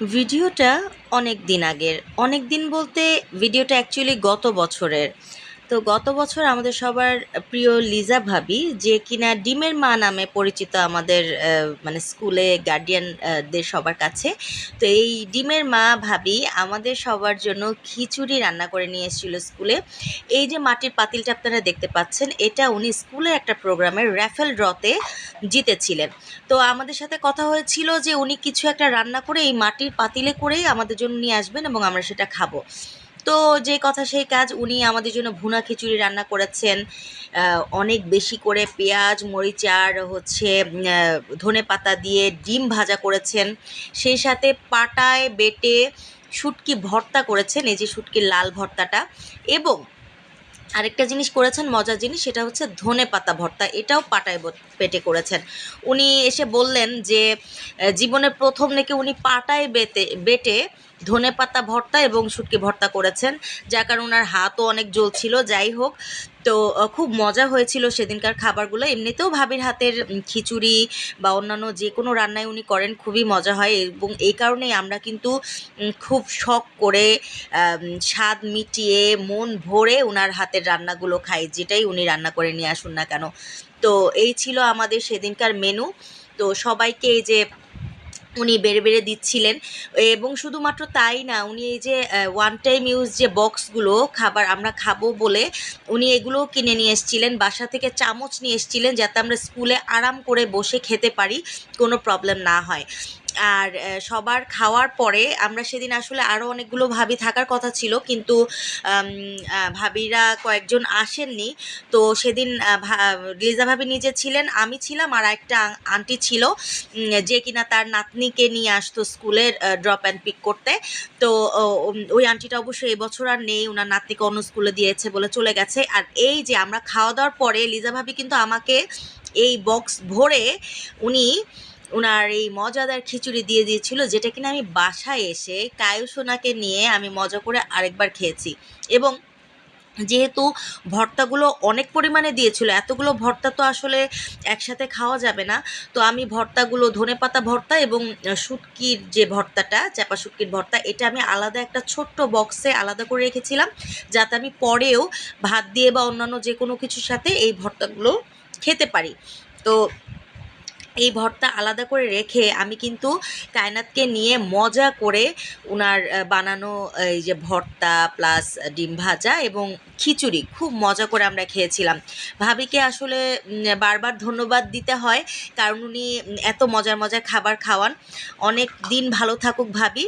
ভিডিওটা অনেক দিন আগের। অনেক দিন বলতে ভিডিওটা অ্যাকচুয়ালি গত বছরের। তো গত বছর আমাদের সবার প্রিয় লিজা ভাবি, যে কিনা ডিমের মা নামে পরিচিত আমাদের মানে স্কুলে গার্ডিয়ানদের সবার কাছে, তো এই ডিমের মা ভাবি আমাদের সবার জন্য খিচুড়ি রান্না করে নিয়ে এসেছিল স্কুলে। এই যে মাটির পাতিলটা আপনারা দেখতে পাচ্ছেন, এটা উনি স্কুলের একটা প্রোগ্রামের র্যাফেল ড্রতে জিতেছিলেন। তো আমাদের সাথে কথা হয়েছিল যে উনি কিছু একটা রান্না করে এই মাটির পাতিলে করেই আমাদের জন্য নিয়ে আসবেন এবং আমরা সেটা খাব। তো যে কথা সেই কাজ উনি আমাদের জন্য ভুনা খিচুড়ি রান্না করেছেন। অনেক বেশি করে পেঁয়াজ, মরিচ আর হচ্ছে ধনে পাতা দিয়ে ডিম ভাজা করেছেন। সেই সাথে পাটায় বেটে শুটকি ভর্তা করেছেন, এই যে শুটকির লাল ভর্তাটা। এবং আরেকটা জিনিস করেছেন মজার জিনিস, সেটা হচ্ছে ধনে পাতা ভর্তা, এটাও পাটায় বেটে করেছেন। উনি এসে বললেন যে জীবনের প্রথম নাকি উনি পাটায় বেটে বেটে ধনে পাতা ভর্তা এবং শুটকি ভর্তা করেছেন। যার কারণে ওনার হাতও অনেক জ্বলছিল। যাই হোক, তো খুব মজা হয়েছিল সেদিনকার খাবারগুলো। এমনিতেও ভাবির হাতের খিচুড়ি বা অন্যান্য যে কোনো রান্নায় উনি করেন, খুবই মজা হয় এবং এই কারণেই আমরা কিন্তু খুব শখ করে স্বাদ মিটিয়ে, মন ভরে ওনার হাতের রান্নাগুলো খাই, যেটাই উনি রান্না করে নিয়ে আসুন না কেন। তো, এই ছিল আমাদের সেদিনকার মেনু তো, সবাইকে এই যে উনি বেড়ে বেড়ে দিচ্ছিলেন। এবং শুধুমাত্র তাই না, উনি এই যে ওয়ান টাইম ইউজ যে বক্সগুলো খাবার আমরা খাব বলে উনি এগুলোও কিনে নিয়ে এসেছিলেন, বাসা থেকে চামচ নিয়ে এসেছিলেন যাতে আমরা স্কুলে আরাম করে বসে খেতে পারি, কোনো প্রবলেম না হয়। আর সবার খাওয়ার পরে আমরা সেদিন আসলে আরও অনেকগুলো ভাবি থাকার কথা ছিল। কিন্তু ভাবিরা কয়েকজন আসেননি। তো সেদিন লিজা ভাবি নিজে ছিলেন, আমি ছিলাম আর একটা আন্টি ছিল যে কিনা তার নাতনিকে নিয়ে আসতো স্কুলের ড্রপ অ্যান্ড পিক করতে। তো ওই আন্টিটা অবশ্যই এবছর আর নেই ওনার নাতনিকে অন্য স্কুলে দিয়েছে বলে চলে গেছে। আর এই যে আমরা খাওয়া দাওয়ার পরে লিজা ভাবি কিন্তু আমাকে এই বক্স ভরে উনি ওনার এই মজাদার খিচুড়ি দিয়ে দিয়েছিল, যেটা কিনা আমি বাসায় এসে কায়ুসোনাকে নিয়ে আমি মজা করে আরেকবার খেয়েছি। এবং যেহেতু ভর্তাগুলো অনেক পরিমাণে দিয়েছিল, এতগুলো ভর্তা তো আসলে একসাথে খাওয়া যাবে না, তো আমি ভর্তাগুলো ধনেপাতা ভর্তা এবং শুটকির যে ভর্তাটা, চাপা শুটকির ভর্তা, এটা আমি আলাদা একটা ছোট্ট বক্সে আলাদা করে রেখেছিলাম, যাতে আমি পরেও ভাত দিয়ে বা অন্যান্য যে কোনো কিছুর সাথে এই ভর্তাগুলো খেতে পারি। তো এই ভর্তা আলাদা করে রেখে আমি কিন্তু কায়নাতকে নিয়ে মজা করে ওনার বানানো এই যে ভর্তা প্লাস ডিম ভাজা এবং খিচুড়ি খুব মজা করে আমরা খেয়েছিলাম। ভাবিকে আসলে বারবার ধন্যবাদ দিতে হয় কারণ উনি এত মজার মজার খাবার খাওয়ান। অনেক দিন ভালো থাকুক ভাবি।